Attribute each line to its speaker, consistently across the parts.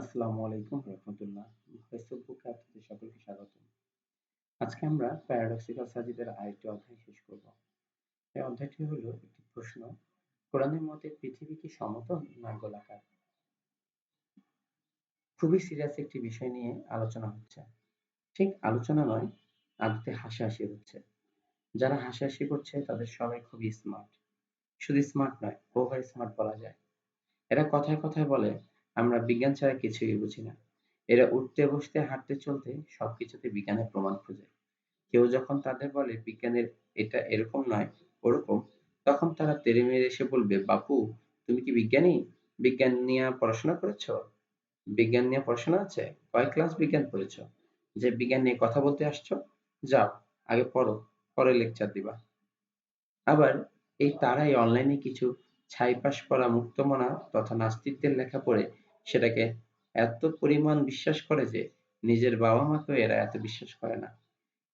Speaker 1: আসসালামু আলাইকুম রহমতুল্লাহ। আপনাদের সকলকে স্বাগত আজকে আমরা প্যারাডক্সিক্যাল সাজিদের আরেকটি অধ্যায় শেষ করব। এই অধ্যায়টি একটি প্রশ্ন, কোরআনের মতে পৃথিবী কি সমতল না গোলাকার? খুবই সিরিয়াস একটি বিষয় নিয়ে আলোচনা হচ্ছে। ঠিক আলোচনা নয়, আদতে হাসাহাসি হচ্ছে। যারা হাসাহাসি করছে, তাদের সবাই খুবই স্মার্ট শুধু স্মার্ট নয় ওভার স্মার্ট বলা যায়। এরা কথায় কথায় বলে আমরা বিজ্ঞান ছাড়া কিছুই বুঝি না। এরা উঠতে, বসতে, হাঁটতে, চলতে সবকিছুতে বিজ্ঞানের প্রমাণ খুঁজে। কেউ যখন তাদের বলে, বিজ্ঞানের এটা এরকম নয়, ওরকম, তখন তারা তেরে মেরে এসে বলবে, বাপু, তুমি কি বিজ্ঞানী? বিজ্ঞান নিয়ে পড়াশোনা করেছ? বিজ্ঞান নিয়ে পড়াশোনা আছে? কয় ক্লাস বিজ্ঞান পড়েছো? যে বিজ্ঞান নিয়ে কথা বলতে আসছো? যাও, আগে পড়ো, পরে লেকচার দিবা। আবার এই তারাই অনলাইনে কিছু ছাইপাস করা মুক্তমনা তথা নাস্তিকদের লেখা পড়ে সেটাকে এত পরিমাণ বিশ্বাস করে যে নিজের বাবা মাকেও এরা এত বিশ্বাস করে না।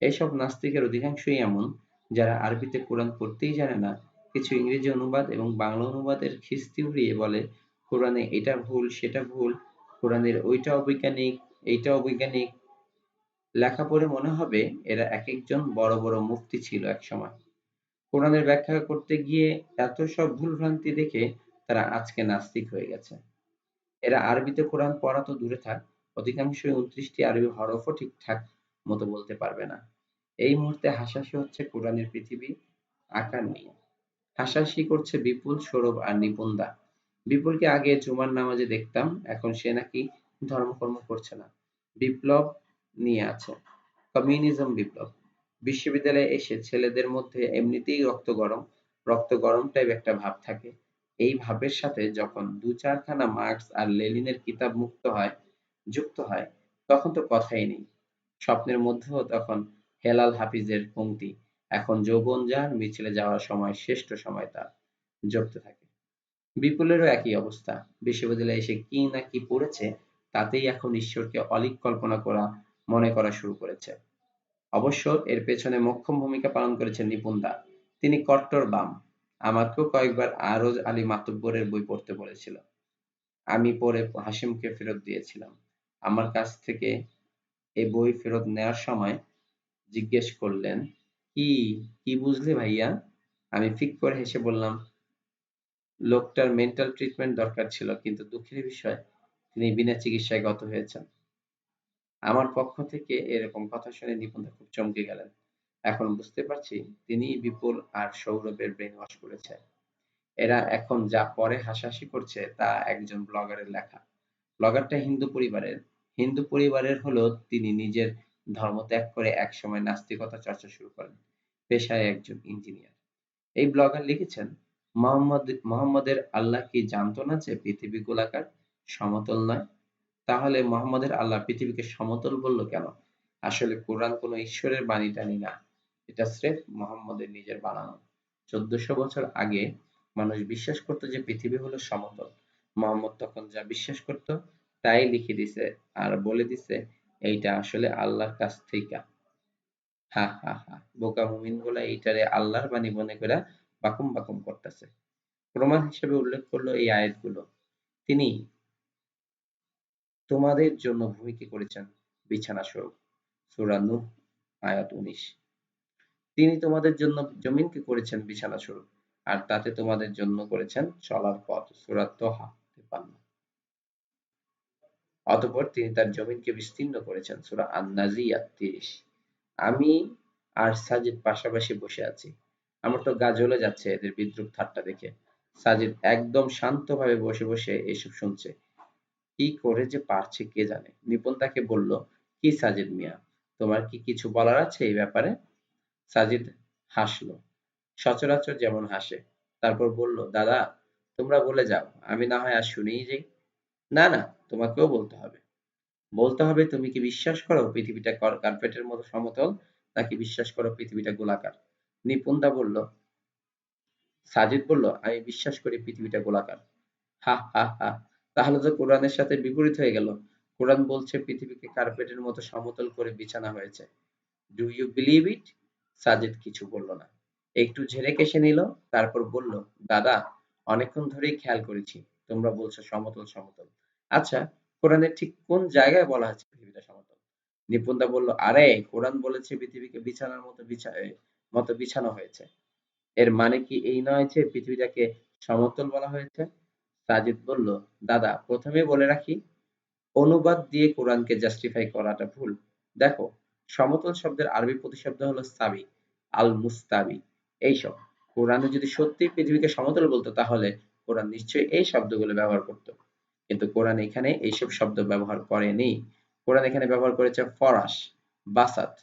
Speaker 1: এইসব নাস্তিকের অধিকাংশই এমন, যারা আরবিতে কোরআন পড়তেই জানে না, কিছু ইংরেজি অনুবাদ এবং বাংলা অনুবাদের খিস্তি উড়িয়ে বলে, কোরআনে এটা ভুল, সেটা ভুল, কোরআনের ওইটা অবৈজ্ঞানিক, এইটা অবৈজ্ঞানিক। লেখা পড়ে মনে হবে এরা এক একজন বড় বড় মুফতি ছিল এক সময় কোরআনের ব্যাখ্যা করতে গিয়ে এত সব ভুলভ্রান্তি দেখে তারা আজকে নাস্তিক হয়ে গেছে। এরা আরবিতে কোরআন পড়া তো দূরে থাক, অধিকাংশই উনত্রিশটি আরবি হরফও ঠিকঠাক মতো বলতে পারবে না। এই মুহূর্তে হাসাহাসি হচ্ছে কোরআনের পৃথিবী, আকার নিয়ে। হাসাহাসি করছে বিপুল সৌরভ আর নিপুণদা বিপুলকে আগে জুমার নামাজে দেখতাম, এখন সে নাকি ধর্মকর্ম করছে না। বিপ্লব নিয়ে আছে। কমিউনিজম বিপ্লব। বিশ্ববিদ্যালয়ে এসে ছেলেদের মধ্যে এমনিতেই রক্ত গরম রক্ত গরম টাইপ একটা ভাব থাকে। এই ভাবের সাথে যখন দু চারখানা মার্কস আর লেনিনের কিতাব মুক্ত হয়, যুক্ত হয়, তখন তো কথাই নেই। স্বপ্নের মধ্যেও তখন হেলাল হাফিজের পংক্তি এখন যৌবন যার, মিছিলে যাওয়ার সময়, শ্রেষ্ঠ সময় তার জপতে থাকে। বিপুলেরও একই অবস্থা, বিশ্ববিদ্যালয়ে এসে কি না কি পড়েছে, তাতেই এখন ঈশ্বরকে অলিক কল্পনা করা, মনে করা শুরু করেছে। অবশ্য এর পেছনে মোক্ষম ভূমিকা পালন করেছেন নিপুণদা। তিনি কট্টর বাম। আমাকেও কয়েকবার আরজ আলী মাতব্বরের বই পড়তে বলেছিল। আমি পরে হাসিমকে ফেরত দিয়েছিলাম। আমার কাছ থেকে এ বই ফেরত নেওয়ার সময় জিজ্ঞেস করলেন, কি কি বুঝলে ভাইয়া? আমি ফিক করে হেসে বললাম, লোকটার মেন্টাল ট্রিটমেন্ট দরকার ছিল, কিন্তু দুঃখের বিষয়, তিনি বিনা চিকিৎসায় গত হয়েছেন। আমার পক্ষ থেকে এরকম কথা শুনে নিপুণদা খুব চমকে গেলেন। এখন বুঝতে পারছি তিনি বিপুল আর সৌরভের ব্রেন ওয়াশ করেছে। এরা এখন যা পরে হাসাহাসি করছে তা একজন ব্লগারের লেখা। ব্লগারটা হিন্দু পরিবারের। হিন্দু পরিবারের হলো তিনি নিজের ধর্ম ত্যাগ করে একসময় নাস্তিকতা চর্চা শুরু করেন, পেশায় একজন ইঞ্জিনিয়ার এই ব্লগার লিখেছেন, মোহাম্মদ, মোহাম্মদের আল্লাহ কি জানতো না যে পৃথিবী গোলাকার, সমতল নয়? তাহলে মোহাম্মদের আল্লাহ পৃথিবীকে সমতল বলল কেন? আসলে কোরআন কোনো ঈশ্বরের বাণী টানি না। এটা স্রেফ মোহাম্মদের নিজের বানানো। চোদ্দশো বছর আগে মানুষ বিশ্বাস করত যে পৃথিবী হলো সমতল। মোহাম্মদ তখন যা বিশ্বাস করত, তাই লিখে দিছে আর বলে দিছে, এইটা আসলে আল্লাহর কাছ থেকে হা হা হা, বোকা মুমিনগুলা এইটারে আল্লাহর বাণী মনে করে বাকুম বাকুম করতেছে। প্রমাণ হিসেবে উল্লেখ করল এই আয়াতগুলো। তিনি, তোমাদের জন্য ভূমিকে করেছেন বিছানা স্বরূপ। সূরা নূহ, আয়াত উনিশ। তিনি তোমাদের জন্য জমিনকে করেছেন বিছানা স্বরূপ, আর তাতে তোমাদের জন্য করেছেন চলার পথ সূরা তোহা তিপ্পান্ন। অতঃপর তিনি তার জমিনকে বিস্তীর্ণ করেছেন, সূরা আন-নাজিয়াত তিরিশ। আমি আর সাজিদ পাশাপাশি বসে আছি। আমার তো গা জ্বলে যাচ্ছে এদের বিদ্রুপ ঠাট্টা দেখে। সাজিদ একদম শান্তভাবে বসে বসে এসব শুনছে। কি করে যে পারছে কে জানে? নিপুণ তাকে বলল, কি সাজিদ মিয়া, তোমার কি কিছু বলার আছে এই ব্যাপারে? সাজিদ হাসল। সচরাচর যেমন হাসে। তারপর বলল, দাদা, তোমরা বলে যাও, আমি না হয় আর শুনেই যাই। না না, তোমাকেও বলতে হবে। বলতে হবে, তুমি কি বিশ্বাস করো পৃথিবীটা কার্পেটের মতো সমতল, নাকি বিশ্বাস করো পৃথিবীটা গোলাকার? নিপুণদা বলল, সাজিদ বলল, আমি বিশ্বাস করি পৃথিবীটা গোলাকার। হা হা হা, তাহলে তো কোরআনের সাথে বিপরীত হয়ে গেল। কোরআন বলছে পৃথিবীকে কার্পেটের মতো সমতল করে বিছানা হয়েছে। Do you believe it Sajid কিছু বলল না। একটু ঝেড়ে কেসে নিল, তারপর বলল, দাদা, অনেকক্ষণ ধরেই খেয়াল করেছি। তোমরা বলছো সমতল সমতল। আচ্ছা কোরআনের ঠিক কোন জায়গায় বলা আছে পৃথিবীটা সমতল? নিপুণদা বলল, আরে, কোরআন বলেছে পৃথিবীকে বিছানার মতো বিছা মতো বিছানো হয়েছে। এর মানে কি এই নয় যে পৃথিবীটাকে সমতল বলা হয়েছে? সাজিদ বলল, দাদা প্রথমে বলে রাখি, অনুবাদ দিয়ে কোরআনকে জাস্টিফাই করাটা ভুল। দেখো সমতল শব্দের আরবি প্রতিশব্দ হলো সাবি আল মুস্তাবি এইসব কোরআনে যদি সত্যি পৃথিবীকে সমতল বলতো, তাহলে কোরআন নিশ্চয়ই এই শব্দগুলো ব্যবহার করত। কিন্তু কোরআন এখানে এইসব শব্দ ব্যবহার করেনি। কোরআন এখানে ব্যবহার করেছে ফরাস, বাসাত,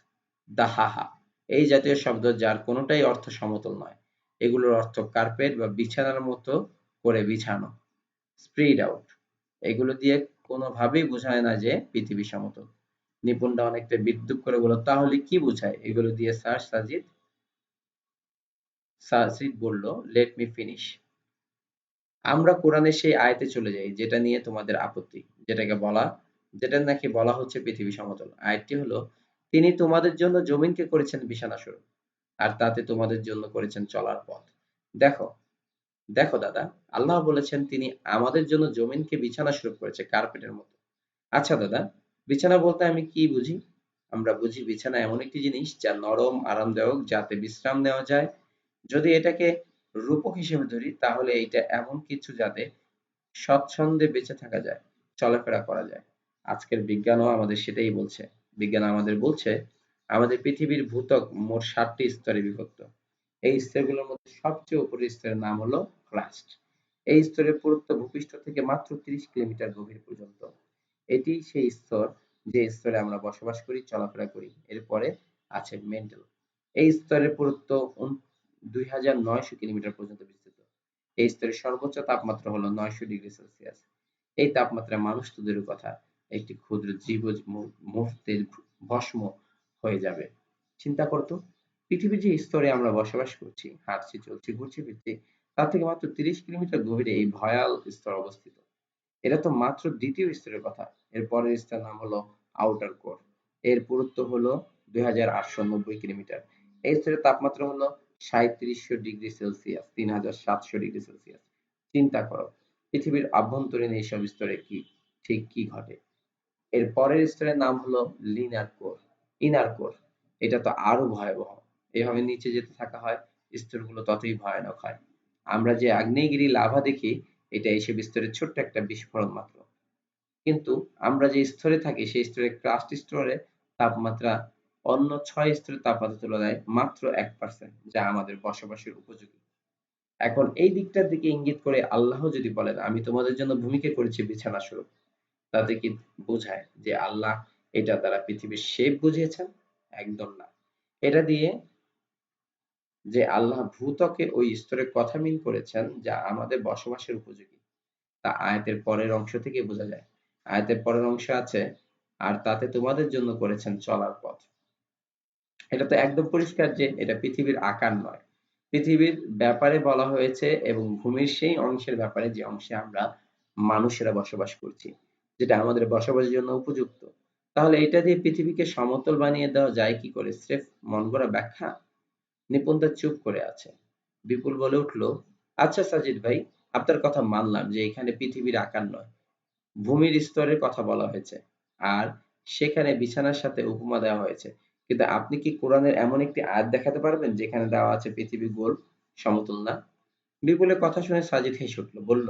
Speaker 1: দাহাহা। এই জাতীয় শব্দ যার কোনোটাই অর্থ সমতল নয়। এগুলোর অর্থ কার্পেট বা বিছানার মতো করে বিছানো। Spread out. এগুলো দিয়ে কোনোভাবেই বোঝায় না যে পৃথিবী সমতল। নিপুণরা অনেকটা বিদ্যুৎ করে বলো তাহলে কি বোঝায়? এগুলো দিয়ে স্যার সাজিদ সাজিদ বলল লেট মি ফিনিশ আমরা কোরআনের সেই আয়তে চলে যাই, যেটা নিয়ে তোমাদের আপত্তি, যেটাকে বলা, যেটা নাকি বলা হচ্ছে পৃথিবী সমতল। আয়টি হলো, তিনি তোমাদের জন্য জমিনকে করেছেন বিছানা স্বরূপ, আর তাতে তোমাদের জন্য করেছেন চলার পথ। দেখো দেখো দাদা, আল্লাহ বলেছেন, তিনি আমাদের জন্য জমিনকে বিছানা স্বরূপ করেছে কার্পেটের মতো। আচ্ছা দাদা বিছানা বলতে আমি কি বুঝি? আমরা বুঝি বিছানা এমন একটি জিনিস যা নরম, আরামদায়ক, যাতে বিশ্রাম নেওয়া যায়। যদি এটাকে রূপক হিসেবে ধরি, তাহলে এটা এমন কিছু যাতে স্বচ্ছন্দে বেঁচে থাকা যায়, চলাফেরা করা যায়। আজকের বিজ্ঞানও আমাদের সেটাই বলছে। বিজ্ঞান আমাদের বলছে, আমাদের পৃথিবীর ভূত্বক মোট সাতটি স্তরে বিভক্ত। এই স্তরগুলোর মধ্যে সবচেয়ে উপরের স্তরের নাম হলো ক্রাস্ট এই স্তরের পুরুত্ব ভূপৃষ্ঠ থেকে মাত্র 30 কিলোমিটার গভীর পর্যন্ত। এটি সেই স্তর যে স্তরে আমরা বসবাস করি, চলাফেরা করি। এরপরে আছে মেন্টাল এই স্তরের পুরুত্ব দুই হাজার নয়শো কিলোমিটার পর্যন্ত বিস্তৃত। এই স্তরের সর্বোচ্চ তাপমাত্রা হলো নয়শো ডিগ্রি সেলসিয়াস। এই তাপমাত্রায় মানুষ তো দূরের কথা, একটি ক্ষুদ্র জীব মুহূর্তে ভস্ম হয়ে যাবে। চিন্তা করতো পৃথিবীর যে স্তরে আমরা বসবাস করছি, হাঁটছি, চলছি, ঘুরছি, ফিরছি, তার থেকে মাত্র তিরিশ কিলোমিটার গভীরে এই ভয়াল স্তর অবস্থিত। এটা তো মাত্র দ্বিতীয় স্তরের কথা। এর পরের স্তর নাম হলো আউটার কোর এর পুরুত্ব হলো দুই কিলোমিটার। এই স্তরের তাপমাত্রা হলো সাঁত্রিশশো ডিগ্রি সেলসিয়াস, তিন হাজার সাতশো ডিগ্রি সেলসিয়াস। চিন্তা করো, পৃথিবীর আভ্যন্তরীণ এইসব স্তরে কি, ঠিক কি ঘটে? এর পরের স্তরের নাম হলো লিনার কোর ইনার কোর এটা তো আরও ভয়াবহ। এভাবে নিচে যেতে থাকা হয়, স্তরগুলো ততই ভয়ানক হয়। আমরা যে আগ্নেয়গিরি লাভা দেখি এটা এসে স্তরের ছোট্ট একটা বিস্ফোরণ মাত্র। কিন্তু আমরা যে স্তরে থাকি, সেই স্তরে ক্রাস্ট স্তরে তাপমাত্রা অন্য ছয় স্তরের তাপমাত্রা তুলনায় মাত্র এক পার্সেন্ট যা আমাদের বসবাসের উপযোগী। এখন এই দিকটার দিকে ইঙ্গিত করে আল্লাহ যদি বলেন, আমি তোমাদের জন্য ভূমিকে করেছি বিছানা স্বরূপ তাতে কি বোঝায় যে আল্লাহ এটা দ্বারা পৃথিবীর শেপ বুঝিয়েছেন? একদম না। এটা দিয়ে যে আল্লাহ ভূত্বকে ওই স্তরে কথা মিন করেছেন যা আমাদের বসবাসের উপযোগী। তা আয়াতের পরের অংশ থেকে বোঝা যায়। আয়াতের পরের অংশ আছে, আর তাতে তোমাদের জন্য করেছেন চলার পথ। এটা তো একদম পরিষ্কার যে এটা পৃথিবীর আকার নয়। পৃথিবীর ব্যাপারে বলা হয়েছে এবং ভূমির সেই অংশের ব্যাপারে যে অংশে আমরা মানুষেরা বসবাস করছি, যেটা আমাদের বসবাসের জন্য উপযুক্ত। তাহলে এটা দিয়ে পৃথিবীকে সমতল বানিয়ে দেওয়া যায় কি করে? স্রেফ মন গড়া ব্যাখ্যা? নিপুণদা চুপ করে আছে। বিপুল বলে উঠল আচ্ছা সাজিদ ভাই, আপনার কথা মানলাম যে এখানে পৃথিবীর আকার নয়, ভূমির স্তরের কথা বলা হয়েছে। আর সেখানে বিছানার সাথে উপমা দেওয়া হয়েছে। কিন্তু আপনি কি কোরআনের এমন একটি আয়াত দেখাতে পারবেন যেখানে দেওয়া আছে পৃথিবী গোল সমতুল না? বিপুলের কথা শুনে সাজিদ হেসে উঠল, বলল,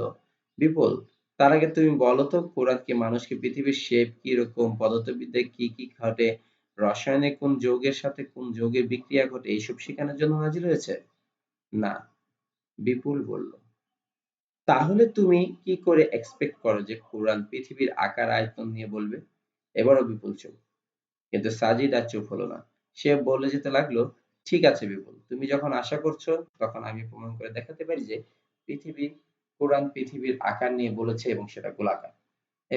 Speaker 1: বিপুল, তার আগে তুমি বলো তো কোরআন কি মানুষকে পৃথিবীর শেপ কি রকম পদার্থবিদ্যায় কি কি ঘটে রসায়নে কোন যৌগের সাথে কোন যৌগের বিক্রিয়া ঘটে, এইসব শেখানোর জন্য হাজির হয়েছে? না, বিপুল বলল। তাহলে তুমি কি করে এক্সপেক্ট করো যে কোরআন পৃথিবীর আকার, আয়তন নিয়ে বলবে? এবারও বিপুল চুপ। কিন্তু সাজিদ আর চুপ হলো না। সে বলে যেতে লাগল, ঠিক আছে বিপুল, তুমি যখন আশা করছ, তখন আমি প্রমাণ করে দেখাতে পারি যে পৃথিবী কোরআন পৃথিবীর আকার নিয়ে বলেছে এবং সেটা গোলাকার।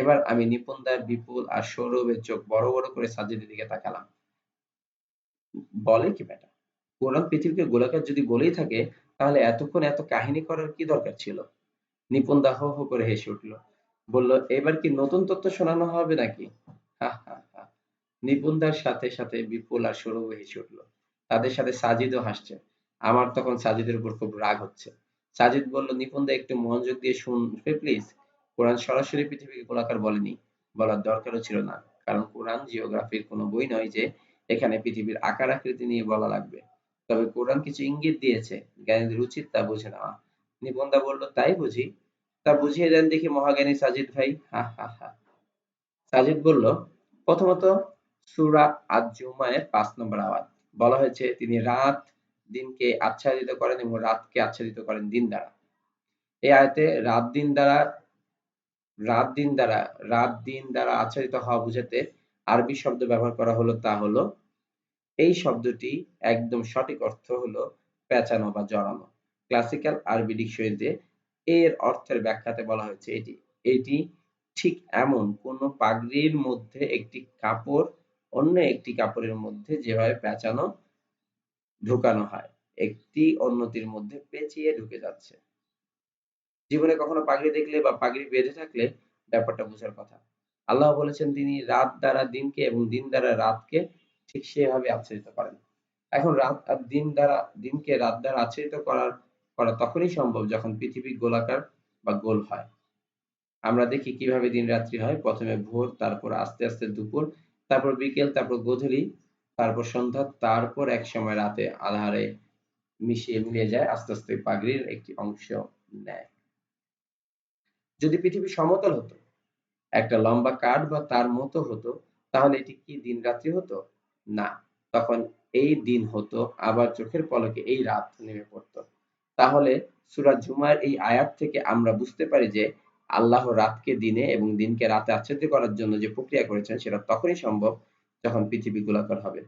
Speaker 1: এবার আমি নিপুণদার বিপুল আর সৌরভের চোখ বড় বড় করে সাজিদের দিকে তাকালাম। বলে কি বেটা কোরআন পৃথিবীকে গোলাকার যদি বলেই থাকে, তাহলে এতক্ষণ এত কাহিনী করার কি দরকার ছিল? নিপুণ দাহ হো করে হেসে উঠল। বলল, এবার কি নতুন তথ্য শোনানো হবে নাকি? নিপুণদার সাথে সাথে বিপুল আর সৌরভ হেসে উঠল। তাদের সাথে সাজিদও হাসছে। আমার তখন সাজিদের উপর খুব রাগ হচ্ছে। সাজিদ বলল নিপুণদা একটু মনোযোগ দিয়ে শুনবে প্লিজ কোরআন সরাসরি পৃথিবীকে গোলাকার বলেনি, বলার দরকারও ছিল না। কারণ কোরআন জিওগ্রাফির কোনো বই নয় যে এখানে পৃথিবীর আকার আকৃতি নিয়ে বলা লাগবে। তবে কোরআন কিছু ইঙ্গিত দিয়েছে, জ্ঞানীদের উচিত তা বুঝে নেওয়া। নিবন্ধা বলল, তাই বুঝি? তা বুঝিয়ে দেন দেখি মহাজ্ঞানী সাজিদ ভাই। হা হা হা। সাজিদ বলল, প্রথমত সুরা আজ জুমায়ের পাঁচ নম্বর আওয়াজ বলা হয়েছে, তিনি রাত দিনকে আচ্ছাদিত করেন এবং রাতকে আচ্ছাদিত করেন দিন দ্বারা। এই আয়তে রাত দিন দ্বারা রাত দিন দ্বারা, রাত দিন দ্বারা আচ্ছাদিত হওয়া বুঝাতে আরবি শব্দ ব্যবহার করা হলো তা হলো, এই শব্দটি একদম সঠিক অর্থ হলো পেঁচানো বা জড়ানো। ক্লাসিক্যাল আরবি ডিকশনারিতে এর অর্থের ব্যাখ্যাতে বলা হয়েছে এটি। এটি ঠিক এমন কোন পাগড়ির মধ্যে একটি কাপড়, অন্য একটি কাপড়ের মধ্যে যেভাবে পেঁচানো, ঢুকানো হয়, একটি অন্যটির মধ্যে পেঁচিয়ে ঢুকে যাচ্ছে। জীবনে কখনো পাগড়ি দেখলে বা পাগড়ি বেঁধে থাকলে ব্যাপারটা বোঝার কথা। আল্লাহ বলেছেন, তিনি রাত দ্বারা দিনকে এবং দিন দ্বারা রাতকে ঠিক সেভাবে আচ্ছাদিত করেন। এখন রাত আর দিন দ্বারা, দিনকে রাত দ্বারা আচ্ছাদিত করার, করা তখনই সম্ভব যখন পৃথিবী গোলাকার বা গোল হয়। আমরা দেখি কীভাবে দিন রাত্রি হয়। প্রথমে ভোর, তারপর আস্তে আস্তে দুপুর, তারপর বিকেল, তারপর গোধূলি, তারপর সন্ধ্যা, তারপর এক সময় রাতে আধারে মিশিয়ে মিলিয়ে যায়, আস্তে আস্তে পাগড়ির একটি অংশ নেয়। যদি পৃথিবী সমতল হতো, একটা লম্বা কাঠ বা তার মতো হতো, তাহলে এটি কি দিন রাত্রি হতো? না। তখন এই দিন হতো, আবার চোখের পলকে এই রাত নেমে পড়তো। তাহলে সূরা জুমার এই আয়াত থেকে আমরা বুঝতে পারি যে আল্লাহ রাতকে দিনে এবং দিনকে রাতে আচ্ছাদিত করার জন্য যে প্রক্রিয়া করেছেন, সেটা তখনই সম্ভব যখন পৃথিবী গোলাকার হবে।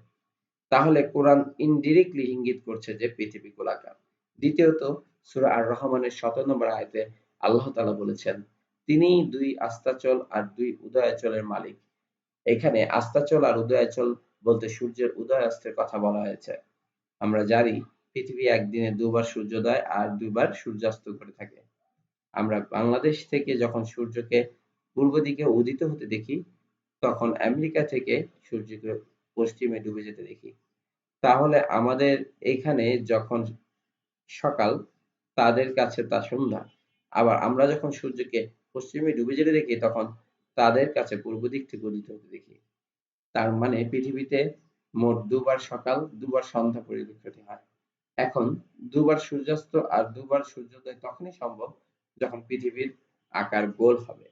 Speaker 1: তাহলে কোরআন ইনডিরেক্টলি ইঙ্গিত করছে যে পৃথিবী গোলাকার। দ্বিতীয়ত, সুরা আর রহমানের সতেরো নম্বর আয়াতে আল্লাহ তাআলা বলেছেন, তিনি দুই আস্তাচল আর দুই উদয়াচলের মালিক। এখানে আস্তাচল আর উদয়াচল বলতে সূর্যের উদয় অস্তের কথা বলা হয়েছে। আমরা জানি পৃথিবী একদিনে দুবার সূর্যোদয় আর দুইবার সূর্যাস্ত করে থাকে। আমরা বাংলাদেশ থেকে যখন সূর্যকে পূর্ব দিকে উদিত হতে দেখি, তখন আমেরিকা থেকে সূর্যকে পশ্চিমে ডুবে যেতে দেখি। তাহলে আমাদের এখানে যখন সকাল, তাদের কাছে তা সন্ধ্যা। আবার আমরা যখন সূর্যকে পশ্চিমে ডুবে যেতে দেখি, তখন তাদের কাছে পূর্ব দিক থেকে উদিত হতে দেখি। তার মানে পৃথিবীতে মোট দুবার সকাল, দুবার সন্ধ্যা পরিলক্ষিত হয়। এখন দুবার সূর্যাস্ত আর দুবার সূর্যোদয় তখনই সম্ভব যখন পৃথিবীর আকার গোল হবে।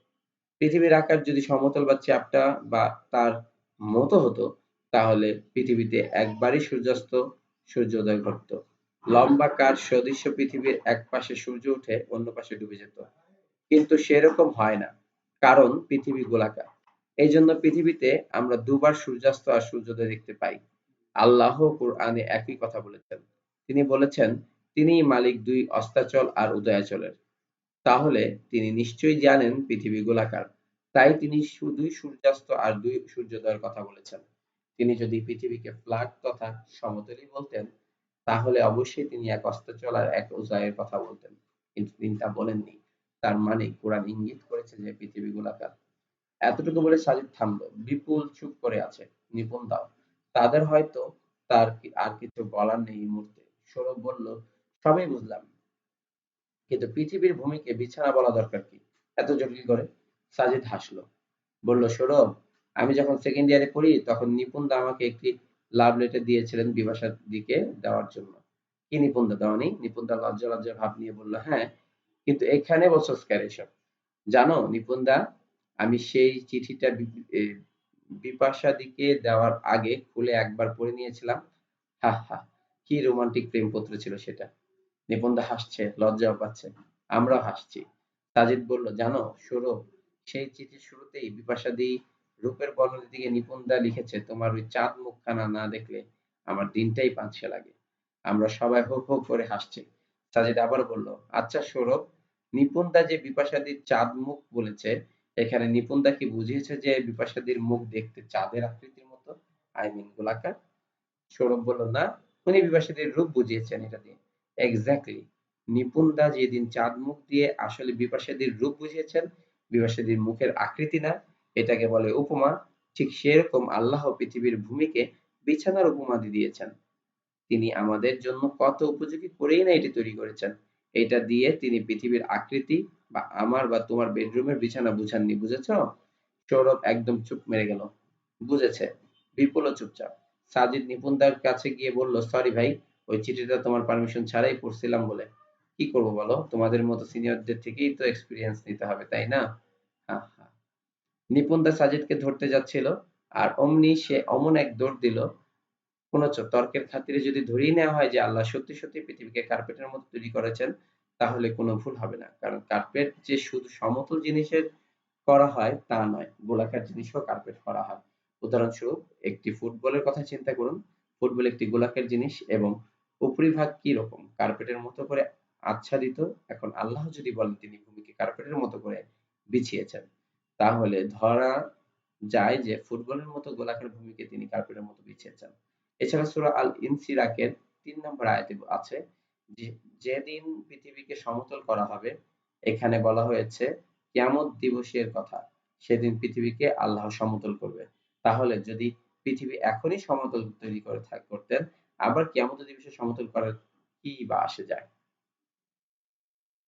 Speaker 1: পৃথিবীর আকার যদি সমতল বা চ্যাপ্টা বা তার মতো হতো, তাহলে পৃথিবীতে একবারই সূর্যাস্ত, সূর্যোদয় ঘটত। লম্বা কার সদৃশ্য পৃথিবীর এক পাশে সূর্য উঠে অন্য পাশে ডুবে যেত। কিন্তু সেরকম হয় না, কারণ পৃথিবী গোলাকার। এই জন্য পৃথিবীতে আমরা দুবার সূর্যাস্ত আর সূর্যোদয় দেখতে পাই। আল্লাহ কোরআনে একই কথা বলেছেন। তিনি বলেছেন তিনি মালিক দুই অস্তাচল আর উদয়াচলের। তাহলে তিনি নিশ্চয়ই জানেন পৃথিবী গোলাকার। তাই তিনি শুধুই সূর্যাস্ত আর দুই সূর্যোদয়ের কথা বলেছেন। তিনি যদি পৃথিবীকে ফ্ল্যাট তথা সমতলই বলতেন তাহলে অবশ্যই তিনি এক অস্তাচল আর এক উদয়ের কথা বলতেন। কিন্তু তিনি তা বলেননি। তার মানে কোরআন ইঙ্গিত করেছে যে পৃথিবী গোলাকার। এতটুকু বলে সাজিদ থামলো। বিপুল চুপ করে আছে। নিপুণ দাও। তাদের হয়তো তার আর কিছু বলার নেই মুহূর্তে। সৌরভ বলল, সবই বুঝলাম। কিন্তু পৃথিবীর ভূমিকে বিছানা বলা দরকার কি? এত জটিল করে? সাজিদ হাসলো। বলল, সৌরভ, আমি যখন সেকেন্ড ইয়ারে পড়ি, তখন নিপুণ দা আমাকে একটি লাভ লেটার দিয়েছিলেন বিভাষার দিকে দেওয়ার জন্য। কি নিপুণদা দেওয়ানি নিপুণদা লজ্জা লজ্জা ভাব নিয়ে বলল হ্যাঁ কিন্তু এখানে বলছস কেন এসব? জানো নিপুণদা আমি সেই চিঠিটা বিপাশাদিকে দেওয়ার আগে খুলে একবার পড়ে নিয়েছিলাম। হা হা, কি রোমান্টিক প্রেমপত্র ছিল সেটা। নিপুণদা হাসছে, লজ্জাও পাচ্ছে। আমরাও হাসছি। সাজিদ বলল, জানো সৌরভ সেই চিঠির শুরুতেই বিপাশাদি রূপের বর্ণনের দিকে নিপুণদা লিখেছে, তোমার ওই চাঁদ মুখখানা না দেখলে আমার দিনটাই পাঁচশে লাগে। আমরা সবাই হোক হোক করে হাসছি। সাজিদ আবার বলল আচ্ছা সৌরভ নিপুণদা যে বিপাশাদির চাঁদ মুখ বলেছে, এখানে নিপুণদা কি বুঝিয়েছে যে বিপাশাদির মুখ দেখতে চাঁদের আকৃতির মতো? আই মিন গোলাকার? সৌরভ বলল, না, উনি বিপাশাদির রূপ বুঝিয়েছেন এটা দিয়ে। এক্স্যাক্টলি নিপুণদা যেদিন চাঁদ মুখ দিয়ে আসলে বিপাশাদির রূপ বুঝিয়েছেন, বিপাশাদির মুখের আকৃতি না এটাকে বলে উপমা। ঠিক সেরকম আল্লাহ পৃথিবীর ভূমিকে বিছানার উপমা দিয়েছেন। তিনি আমাদের জন্য কত উপযোগী করেই না এটি তৈরি করেছেন। এটা দিয়ে তিনি পৃথিবীর আকৃতি বা আমার বা তোমার বেডরুমের বিছানা বুঝাননি, বুঝেছ? সৌরভ একদম চুপ মেরে গেল। বুঝেছে। বিপুলও চুপচাপ। সাজিদ নিপুণদার কাছে গিয়ে বলল সরি ভাই, ওই চিঠিটা তোমার পারমিশন ছাড়াই পড়ছিলাম বলে। কি করব বলো? তোমাদের মতো সিনিয়রদের থেকেই তো এক্সপিরিয়েন্স নিতে হবে, তাই না? হা হা নিপুণদা সাজিদকে ধরতে যাচ্ছিল, আর অমনি সে অমন এক দৌড় দিল। পুনশ্চ তর্কের খাতিরে যদি ধরেই নেওয়া হয় যে আল্লাহ সত্যি সত্যি পৃথিবীকে কার্পেটের মতো তৈরি করেছেন, তাহলে কোনো ভুল হবে না। কারণ কার্পেট যে শুধু সমতল জিনিসের করা হয়, তা নয়, গোলাকার জিনিসও কার্পেট করা হয়। উদাহরণস্বরূপ, একটি ফুটবলের কথা চিন্তা করুন। ফুটবল একটি গোলাকার জিনিস এবং উপরিভাগ কি রকম? কার্পেটের মতো করে আচ্ছাদিত? এখন আল্লাহ যদি বলেন তিনি ভূমিকে কার্পেটের মতো করে বিছিয়েছেন। তাহলে ধরা যায় যে ফুটবলের মতো গোলাকার ভূমিকে তিনি কার্পেটের মতো বিছিয়েছেন এছাড়া সূরা আল ইনসিরাকের তিন নম্বর আয়াতে আছে যেদিন পৃথিবীকে সমতল করা হবে, এখানে বলা হয়েছে, কিয়ামত দিবসের কথা, সেদিন পৃথিবীকে আল্লাহ সমতল করবে। তাহলে যদি পৃথিবী এখনই সমতল তৈরি করে থাক, করতেন, আবার কিয়ামত দিবসে সমতল করার কি বা আসে যায়?